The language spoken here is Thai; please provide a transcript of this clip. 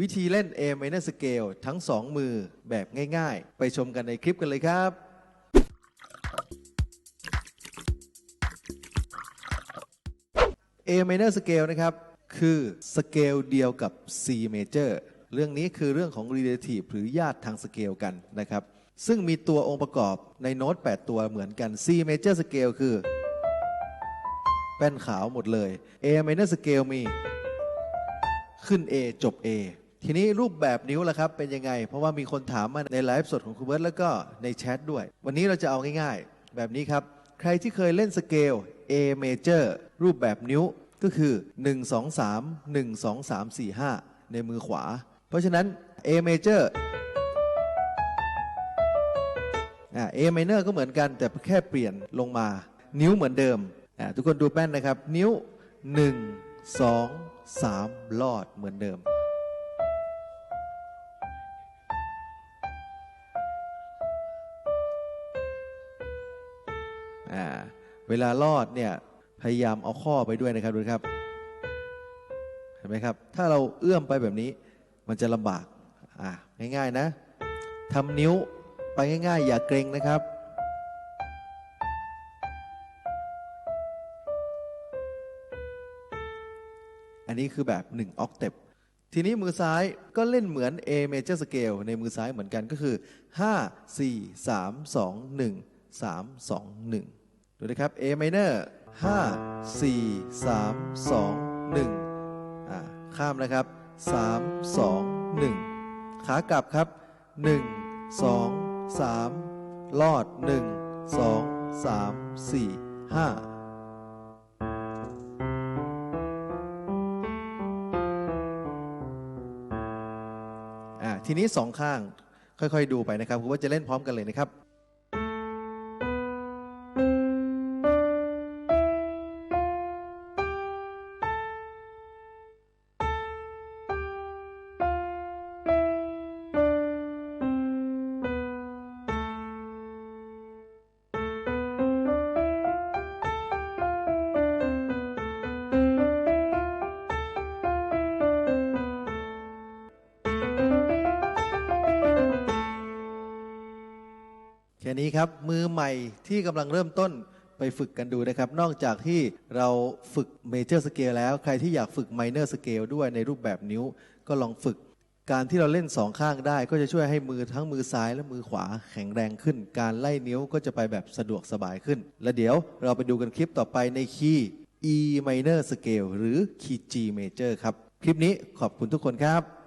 วิธีเล่น A minor scale ทั้ง 2 มือแบบง่ายๆ ไปชมกันในคลิปกันเลยครับ A minor scale นะครับ คือสเกลเดียวกับ C major เรื่องนี้คือเรื่องของ relative หรือญาติทางสเกลกันนะครับ ซึ่งมีตัวองค์ประกอบในโน้ต 8 ตัวเหมือนกัน C major scale คือ แป้นขาวหมดเลย A minor scale มี ขึ้น A จบ A ทีนี้รูปแบบนิ้วล่ะครับเป็นยังไง เพราะว่ามีคนถามมาในไลฟ์สดของคุณเบิร์ตแล้วก็ในแชทด้วย วันนี้เราจะเอาง่ายๆ แบบนี้ครับ ใครที่เคยเล่นสเกล A major รูปแบบนิ้วก็คือ 1 2 3 1 2 3 4 5 ในมือขวา เพราะฉะนั้น A major อ่า A minor ก็เหมือนกันแต่แค่เปลี่ยนลงมา นิ้วเหมือนเดิมอ่าทุกคนดูแป้นนะครับ นิ้ว 1 2 3 ลอดเหมือนเดิม อ่าเวลาลอดเนี่ยพยายามเอาข้อไปด้วยนะครับดูครับ เห็นไหมครับ ถ้าเราเอื้อมไปแบบนี้มันจะลำบากอ่าง่ายๆนะทำนิ้วไปง่ายๆ อย่าเกรงนะครับอันนี้คือแบบ1 octave ทีนี้มือซ้ายก็เล่นเหมือน A major scale ในมือซ้ายเหมือนกันก็คือ 5 4 3 2 1 3 2 1 ดูนะครับ A minor 5 4 3 2 1อ่าข้ามนะครับ 3 2 1 ขากลับครับ 1 2 3 ลอด 1 2 3 4 5อ่าทีนี้สองข้างค่อยๆดูไปนะครับคุณว่าจะเล่นพร้อมกันเลยนะครับ ค่นี้ครับ มือใหม่ที่กำลังเริ่มต้นไปฝึกกันดูนะครับ นอกจากที่เราฝึกเมเจอร์สเกลแล้ว ใครที่อยากฝึกไมเนอร์สเกลด้วยในรูปแบบนิ้วก็ลองฝึก การที่เราเล่นสองข้างได้ ก็จะช่วยให้มือทั้งมือซ้ายและมือขวาแข็งแรงขึ้น การไล่นิ้วก็จะไปแบบสะดวกสบายขึ้น และเดี๋ยวเราไปดูกันคลิปต่อไปในคีย์ E minor scale หรือคีย์ G major ครับ คลิปนี้ขอบคุณทุกคนครับ